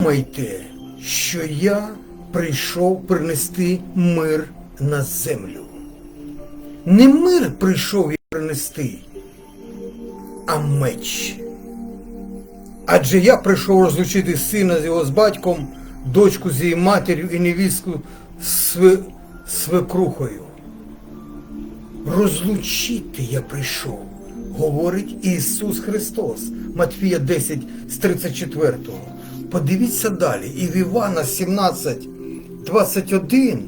думайте, що я прийшов принести мир на землю. Не мир прийшов я принести, а меч. Адже я прийшов розлучити сина з його з батьком, дочку з її матір'ю і невістку з свекрухою. Розлучити я прийшов, говорить Ісус Христос, Матфія 10 з 34. Подивіться далі, і в Івана 17, 21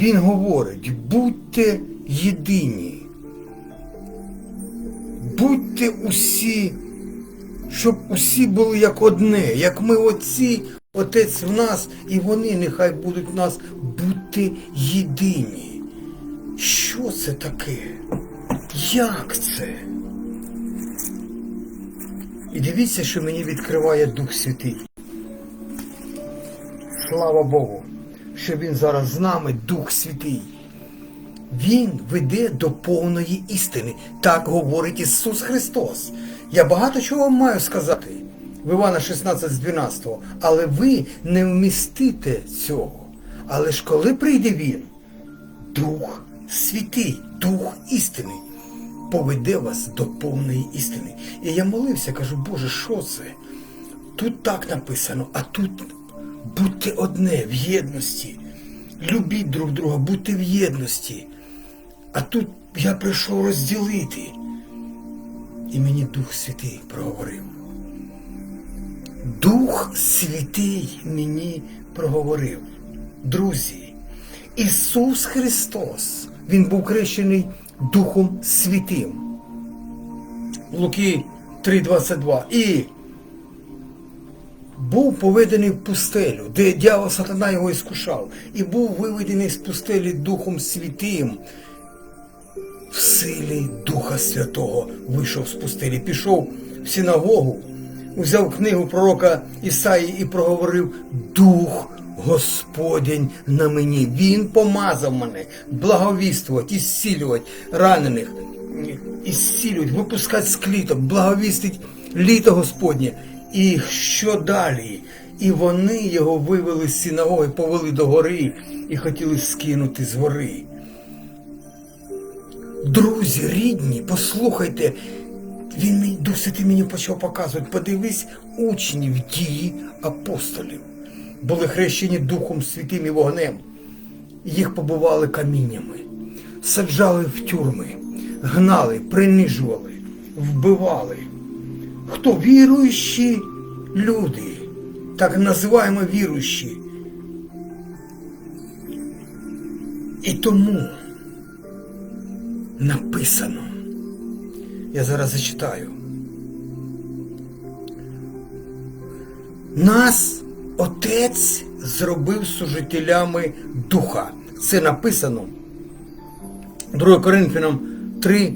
він говорить, будьте єдині, будьте усі, щоб усі були як одне, як ми отці, Отець в нас, і вони нехай будуть в нас, будьте єдині. Що це таке? Як це? І дивіться, що мені відкриває Дух Святий. Слава Богу, що Він зараз з нами, Дух Святий. Він веде до повної істини. Так говорить Ісус Христос. Я багато чого вам маю сказати в Івана 16 з 12, але ви не вмістите цього. Але ж коли прийде Він, Дух Святий, Дух істини, поведе вас до повної істини. І я молився, кажу, Боже, що це? Тут так написано, а тут будьте одне в єдності. Любіть друг друга, будьте в єдності. А тут я прийшов розділити. І мені Дух Святий проговорив. Дух Святий мені проговорив. Друзі, Ісус Христос, Він був крещений Духом Святим. Луки 3,22. І був поведений в пустелю, де дьявол сатана його іскушав, і був виведений з пустелі Духом Святим. В силі Духа Святого вийшов з пустелі, пішов в синагогу, взяв книгу пророка Ісаї і проговорив Дух Господень на мені. Він помазав мене благовіствувати, ісцілювати ранених, ісцілювати, випускати з кліток, благовістить літо Господнє. І що далі? І вони його вивели з синагоги, повели до гори і хотіли скинути з гори. Друзі, рідні, послухайте, він досить мені почав показувати. Подивись учнів дії апостолів. Були хрещені Духом Святим і вогнем. Їх побували каміннями, саджали в тюрми, гнали, принижували, вбивали. Хто віруючі люди, так називаємо віруючі. І тому написано. Я зараз зачитаю. Нас Отець зробив служителями Духа. Це написано 2 Коринфянам 3,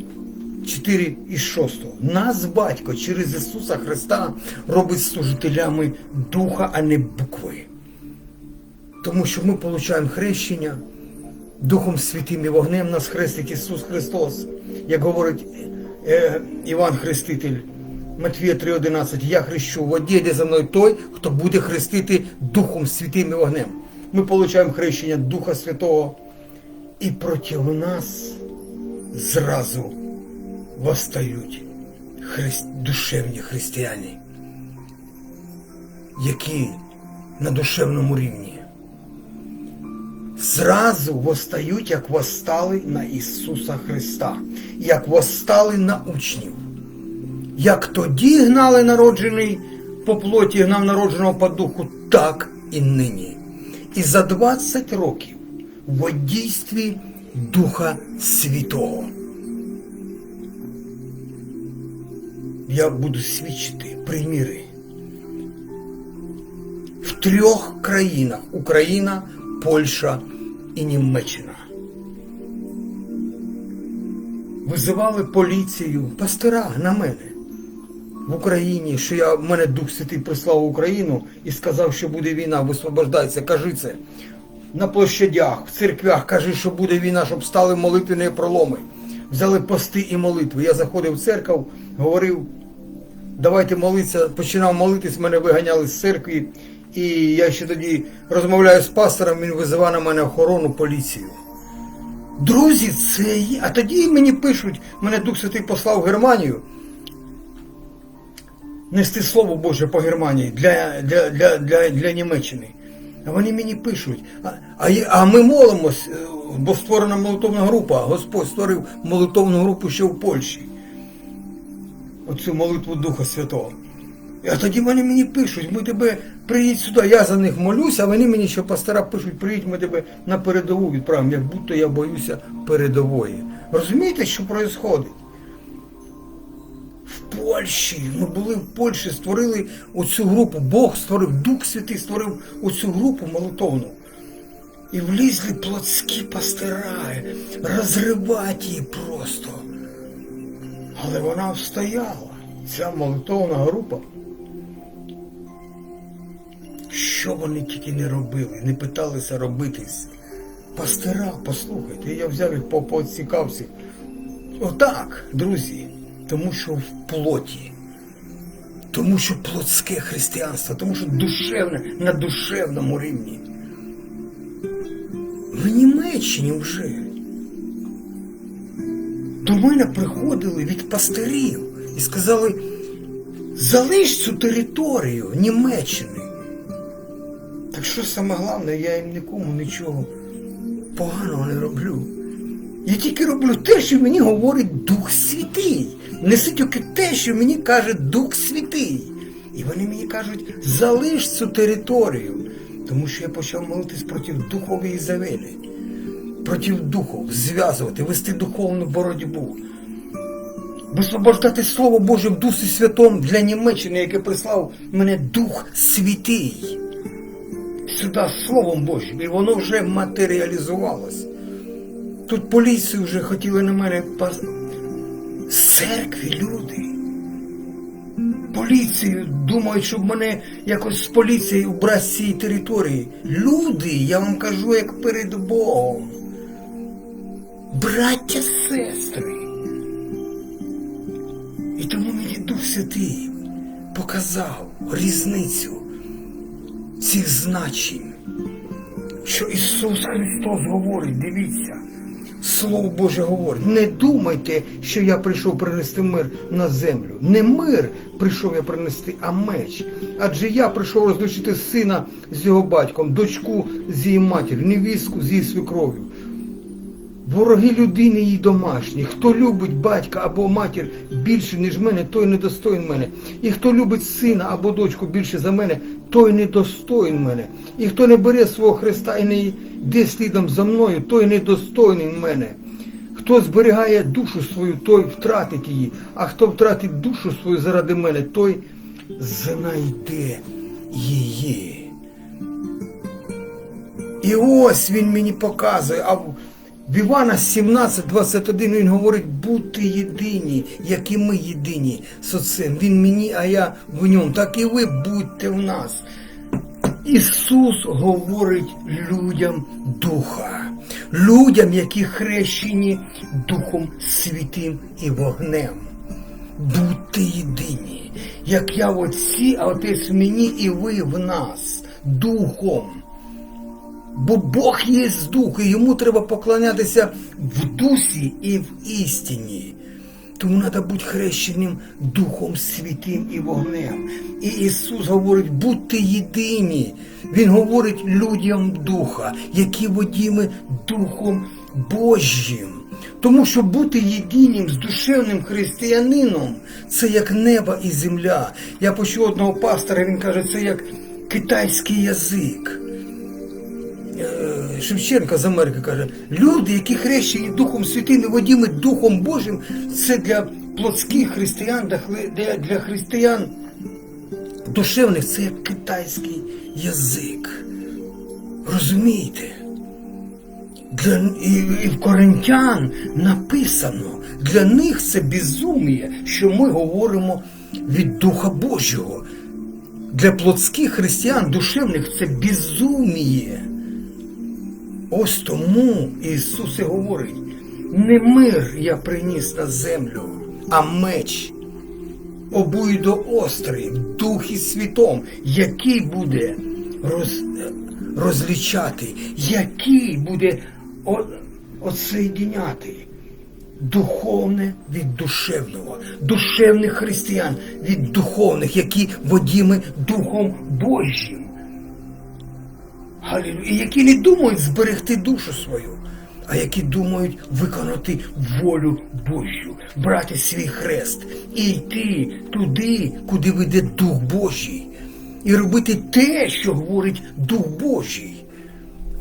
4 і 6. Нас батько через Ісуса Христа робить служителями Духа, а не букви. Тому що ми отримуємо хрещення. Духом Святим і вогнем нас хрестить Ісус Христос, як говорить е, Іван Хреститель, Матвія 3,11, я хрещу в воді, де за мною той, хто буде хрестити Духом Святим і вогнем. Ми отримуємо хрещення Духа Святого, і проти нас зразу восстають христ... душевні християни, які на душевному рівні зразу восстають, як восстали на Ісуса Христа, як восстали на учнів. Як тоді гнали народжений по плоті, гнав народженого по духу, так і нині. І за 20 років в дійстві Духа Святого. Я буду свідчити приміри. В трьох країнах Україна, Польща і Німеччина. Визивали поліцію, пастира на мене в Україні, що я в мене Дух Святий прислав Україну і сказав, що буде війна, висвобождайся, кажи це. На площадях, в церквях кажи, що буде війна, щоб стали молитвені проломи. Взяли пости і молитви. Я заходив в церкву, говорив давайте молитися, починав молитись, мене виганяли з церкви. І я ще тоді розмовляю з пастором, він визиває на мене охорону поліцію. Друзі, це є. А тоді мені пишуть, мене Дух Святий послав в Германію нести Слово Боже по Германії для, для, для, для, для Німеччини. А вони мені пишуть, а, а, а ми молимось, е, бо створена молитовна група. Господь створив молитовну групу ще в Польщі. Оцю молитву Духа Святого. А тоді вони мені пишуть, ми тебе приїдь сюди, я за них молюсь, а вони мені ще пастора пишуть, приїдь, ми тебе на передову відправимо, як будто я боюся передової. Розумієте, що відбувається? Польщі. Ми були в Польщі, створили оцю групу. Бог створив, Дух Святий створив оцю групу молитовну. І влізли плотські пастира, розривати її просто. Але вона встояла. Ця молитовна група. Що вони тільки не робили, не питалися робитись. Пастира, послухайте, я взяв їх по. Отак, друзі, тому що в плоті, тому що плотське християнство, тому що душевне на душевному рівні. В Німеччині вже до мене приходили від пастирів і сказали, залиш цю територію Німеччини. Так що саме головне, я їм нікому нічого поганого не роблю. Я тільки роблю те, що мені говорить Дух Святий. Неси тільки те, що мені каже Дух Святий. І вони мені кажуть, залиш цю територію. Тому що я почав молитись проти духової Ізавелі, проти духов, зв'язувати, вести духовну боротьбу. Висвобождати Слово Боже в Дусі Святому для Німеччини, яке прислав мене Дух Святий. Сюди Словом Божим, і воно вже матеріалізувалось. Тут поліцію вже хотіли на мене. З церкви люди. Поліцію думають, щоб мене якось з поліцією вбрати з цієї території. Люди, я вам кажу, як перед Богом. Браття, сестри. І тому мені Дух Святий показав різницю цих значень, що Ісус Христос говорить, дивіться, Слово Боже говорить, не думайте, що я прийшов принести мир на землю. Не мир прийшов я принести, а меч. Адже я прийшов розлучити сина з його батьком, дочку з її матір'ю, невістку з її свекров'ю. Вороги людини її домашні. Хто любить батька або матір більше, ніж мене, той недостоїн мене. І хто любить сина або дочку більше за мене, той недостоїн мене. І хто не бере свого Христа і не йде слідом за мною, той недостойний мене. Хто зберігає душу свою, той втратить її, а хто втратить душу свою заради мене, той знайде її. І ось він мені показує. В Івана 17.21 він говорить, будьте єдині, як і ми єдині з Отцем. Він мені, а я в ньому. Так і ви будьте в нас. Ісус говорить людям Духа, людям, які хрещені Духом Святим і вогнем. Будьте єдині, як я в Отці, а Отець в мені і ви в нас, Духом. Бо Бог є дух, і йому треба поклонятися в дусі і в істині. Тому треба бути хрещеним Духом Святим і вогнем. І Ісус говорить, будьте єдині. Він говорить людям Духа, які водіми Духом Божим. Тому що бути єдиним з душевним християнином це як небо і земля. Я почув одного пастора, він каже, це як китайський язик. Е, Шевченка з Америки каже, люди, які хрещені Духом Святим і водіми Духом Божим, це для плотських християн, для для, християн душевних, це як китайський язик. Розумієте? Для, і, і в коринтян написано, для них це безуміє, що ми говоримо від Духа Божого. Для плотських християн душевних це безуміє. Ось тому Ісус і говорить, не мир я приніс на землю, а меч. обуйдоострий в Духі Святом, який буде роз, розлічати, який буде отсоєдіняти духовне від душевного, душевних християн від духовних, які водіми Духом Божим. Галілю. І які не думають зберегти душу свою, а які думають виконати волю Божу, брати свій хрест і йти туди, куди веде Дух Божий, і робити те, що говорить Дух Божий.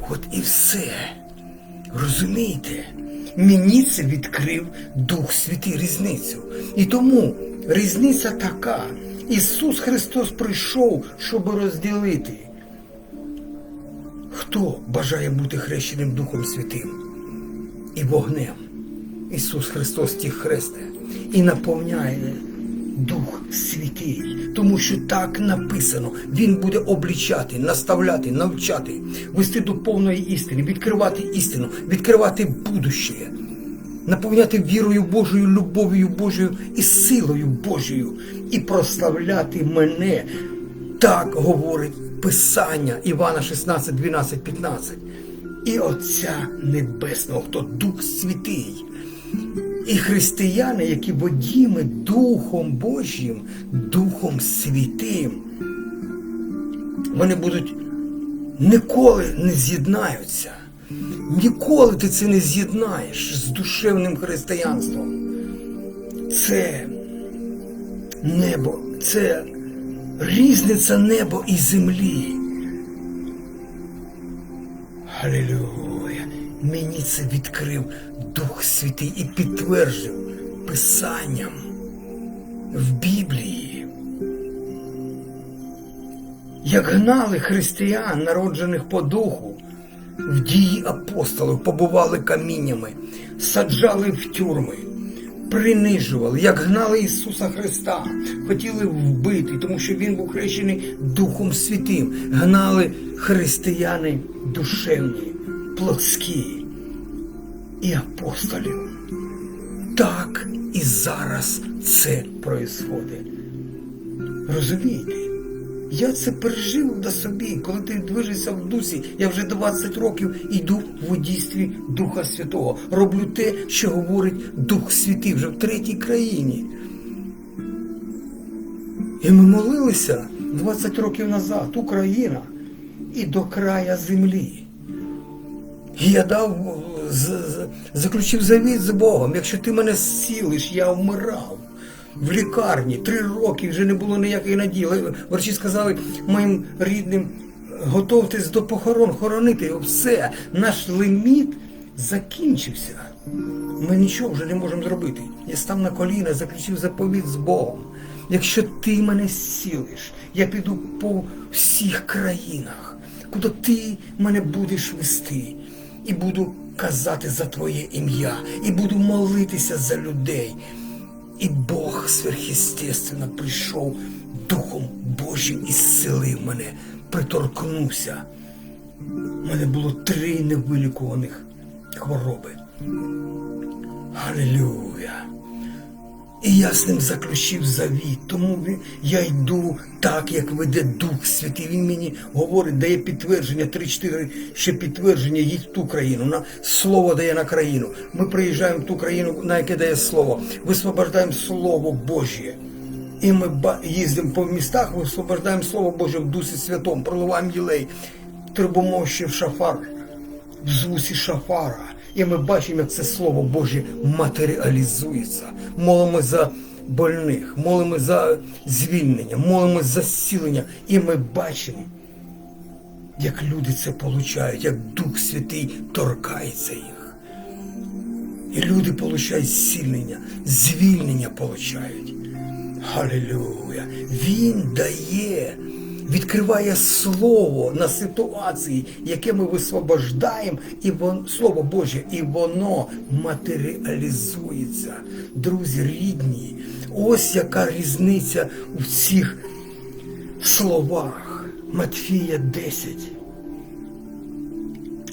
От і все. Розумієте? Мені це відкрив Дух Святий різницю. І тому різниця така. Ісус Христос прийшов, щоб розділити. Хто бажає бути хрещеним Духом Святим і вогнем? Ісус Христос тих хресте і наповняє Дух Святий, тому що так написано. Він буде облічати, наставляти, навчати, вести до повної істини, відкривати істину, відкривати будуще, наповняти вірою Божою, любов'ю Божою і силою Божою, і прославляти мене. Так говорить Писання Івана 16, 12, 15. І Отця Небесного, хто Дух Святий. І християни, які водіми Духом Божим, Духом Святим, вони будуть ніколи не з'єднаються. Ніколи ти це не з'єднаєш з душевним християнством. Це небо, це різниця небо і землі. Халілюя. Мені це відкрив Дух Святий і підтверджив Писанням в Біблії. Як гнали християн, народжених по духу, в дії апостолів побували каміннями, саджали в тюрми, принижували, як гнали Ісуса Христа, хотіли вбити, тому що Він був хрещений Духом Святим, гнали християни душевні, плотські і апостолів. Так і зараз це происходить. Розумієте? Я це пережив на собі, коли ти движешся в дусі, я вже 20 років йду в водійстві Духа Святого. Роблю те, що говорить Дух Святий вже в третій країні. І ми молилися 20 років назад, Україна, і до края землі. І я дав, заключив завіт з Богом. Якщо ти мене зцілиш, я вмирав. В лікарні три роки вже не було ніякої надії. Врачі сказали моїм рідним, готовтесь до похорон, хоронити. Все, наш лиміт закінчився. Ми нічого вже не можемо зробити. Я став на коліна, заключив заповіт з Богом. Якщо ти мене зцілиш, я піду по всіх країнах, куди ти мене будеш вести, і буду казати за твоє ім'я, і буду молитися за людей. І Бог сверхъестественно прийшов Духом Божим і зцілив мене, приторкнувся. У мене було три невилікуваних хвороби. Алілюя. І я з ним заключив завіт, тому я йду так, як веде Дух Святий. Він мені говорить, дає підтвердження, три-чотири ще підтвердження, їдь в ту країну. На слово дає на країну. Ми приїжджаємо в ту країну, на яке дає слово. Висвобождаємо Слово Божє. І ми їздимо по містах, висвобождаємо Слово Боже в Дусі Святому, проливаємо ділей, трибомощів шафар в звусі шафара. І ми бачимо, як це Слово Боже матеріалізується. Молимо за больних, молимо за звільнення, молимо за зцілення. І ми бачимо, як люди це получають, як Дух Святий торкається їх. І люди получають зцілення, звільнення получають. Халілюя! Він дає, відкриває слово на ситуації, яке ми висвобождаємо, і вон, слово Боже, і воно матеріалізується. Друзі, рідні, ось яка різниця у цих словах. Матфія 10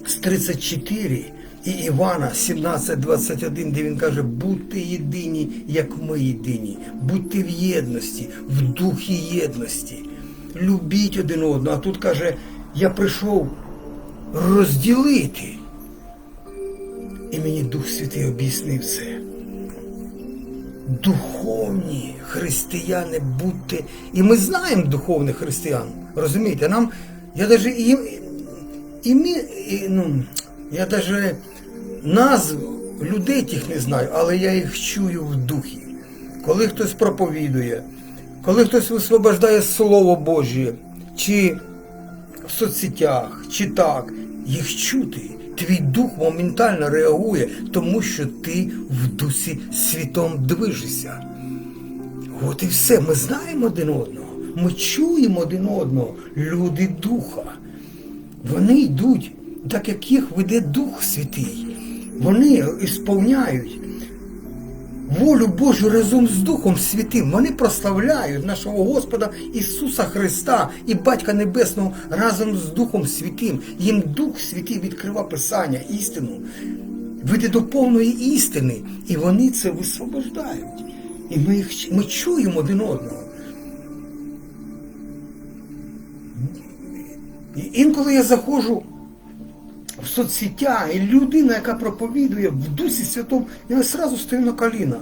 з 34 І Івана 17.21, де він каже, будьте єдині, як ми єдині, будьте в єдності, в духі єдності. Любіть один одного. А тут каже, я прийшов розділити. І мені Дух Святий об'яснив це. Духовні християни будьте. І ми знаємо духовних християн. Розумієте, нам. Я навіть і, і, мі- і, ну, я навіть назв людей тих не знаю, але я їх чую в духі. Коли хтось проповідує, коли хтось висвобождає Слово Божє, чи в соцсетях, чи так, їх чути. Твій дух моментально реагує, тому що ти в дусі світом движешся. От і все. Ми знаємо один одного. Ми чуємо один одного. Люди духа. Вони йдуть, так як їх веде Дух Святий. Вони ісповняють волю Божу разом з Духом Святим. Вони прославляють нашого Господа Ісуса Христа і Батька Небесного разом з Духом Святим. Їм Дух Святий відкрива Писання, істину, веде до повної істини, і вони це висвобождають. І ми, їх, ми чуємо один одного. І інколи я заходжу соцсетях, і людина, яка проповідує в Дусі Святому, я одразу стою на коліна.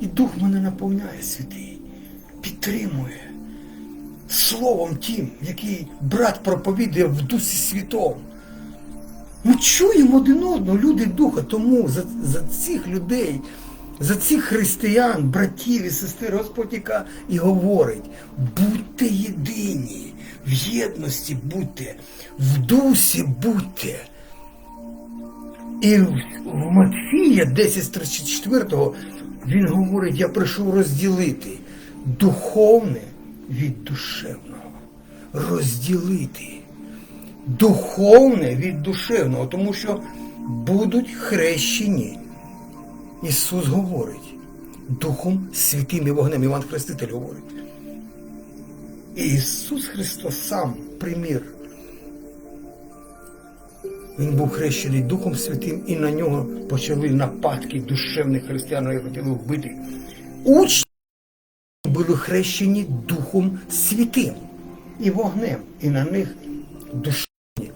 І Дух мене наповняє святий, підтримує словом тим, який брат проповідує в Дусі Святому. Ми чуємо один одного, люди духа, тому за, за цих людей, за цих християн, братів і сестер, Господь яка і говорить, будьте єдині, в єдності будьте, в дусі будьте. І в Матфія 10.34 він говорить, я прийшов розділити духовне від душевного. Розділити духовне від душевного, тому що будуть хрещені. Ісус говорить Духом Святим і вогнем. Іван Хреститель говорить. І Ісус Христос сам примір. Він був хрещений Духом Святим, і на нього почали нападки душевних християн, які хотіли вбити. Учні були хрещені Духом Святим і вогнем, і на них душевні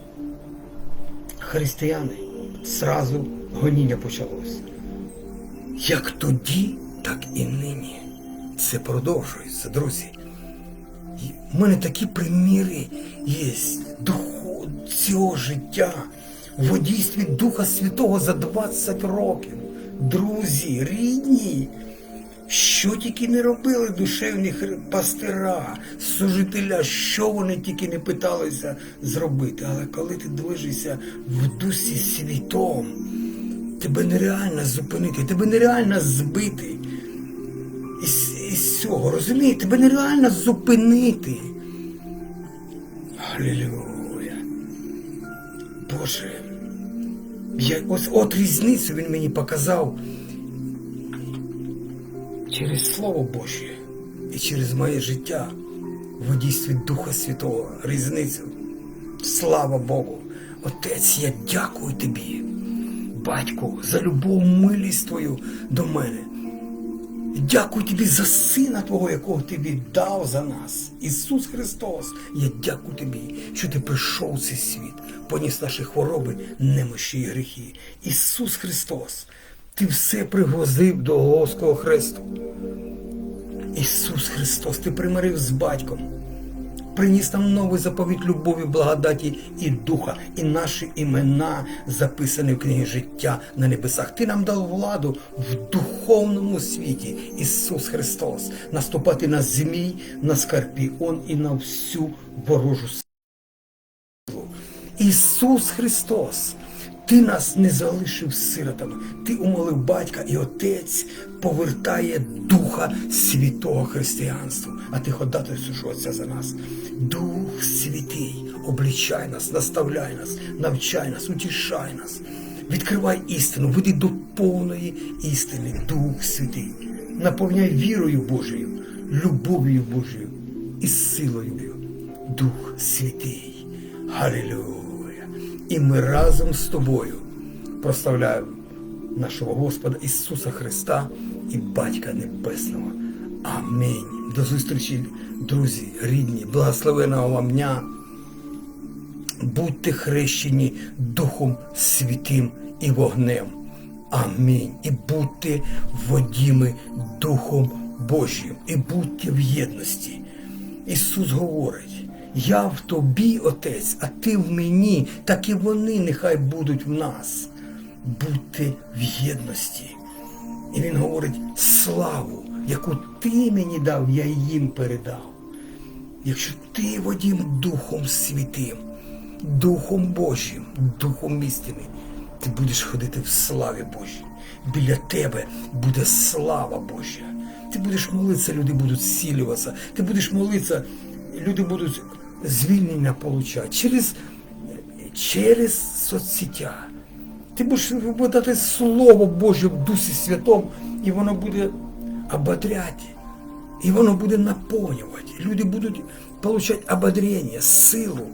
християни зразу гоніння почалось. Як тоді, так і нині. Це продовжується, друзі. У мене такі приміри є духу цього життя в водійстві Духа Святого за 20 років. Друзі, рідні, що тільки не робили душевні пастира, служителя, що вони тільки не питалися зробити. Але коли ти движешся в дусі світом, тебе нереально зупинити, тебе нереально збити із, із цього, розумієте? Тебе нереально зупинити. Алілюя. Боже. Я, ось от різницю він мені показав через Слово Боже і через моє життя в дійстві Духа Святого. Різницю. Слава Богу. Отець, я дякую тобі, батьку, за любов милість твою до мене. Дякую тобі за сина Твого, якого ти віддав за нас. Ісус Христос. Я дякую тобі, що ти прийшов у цей світ, поніс наші хвороби, немощі і гріхи. Ісус Христос, ти все пригвозив до Головського Христу. Ісус Христос, ти примирив з батьком. Приніс нам новий заповіт любові, благодаті і духа, і наші імена записані в книгі життя на небесах. Ти нам дав владу в духовному світі, Ісус Христос, наступати на змій, на скорпіон і на всю ворожу силу. Ісус Христос, Ти нас не залишив сиротами. Ти умолив батька і отець повертає Духа святого християнства. А ти ходатайствуєш Отця за нас. Дух Святий, облічай нас, наставляй нас, навчай нас, утішай нас. Відкривай істину, веди до повної істини, Дух Святий. Наповняй вірою Божою, любов'ю Божою і силою. Дух Святий. Халилюя. І ми разом з тобою прославляю нашого Господа Ісуса Христа і Батька Небесного. Амінь. До зустрічі, друзі, рідні, благословеного вам дня. Будьте хрещені Духом Святим і вогнем. Амінь. І будьте водіми Духом Божим. І будьте в єдності. Ісус говорить: Я в тобі, Отець, а ти в мені, так і вони нехай будуть в нас. Будьте в єдності. І Він говорить: славу, яку ти мені дав, я їм передав. Якщо ти водім Духом Святим, Духом Божим, Духом істини, ти будеш ходити в славі Божій. Біля тебе буде слава Божа. Ти будеш молитися, люди будуть зцілюватися. Ти будеш молитися, люди будуть звільнення получати через, через соцсетя. Ти будеш випадати Слово Боже в Дусі Святому, і воно буде ободряти. І воно буде наповнювати. Люди будуть отримати ободрення, силу.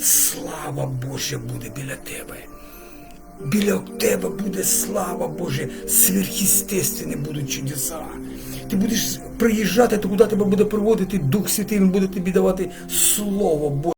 Слава Божа буде біля тебе. Біля тебе буде слава Божа, сверхъестественні будуть чудеса. Ти будеш приїжджати, то куди тебе буде приводити Дух Святий, Він буде тобі давати Слово Боже.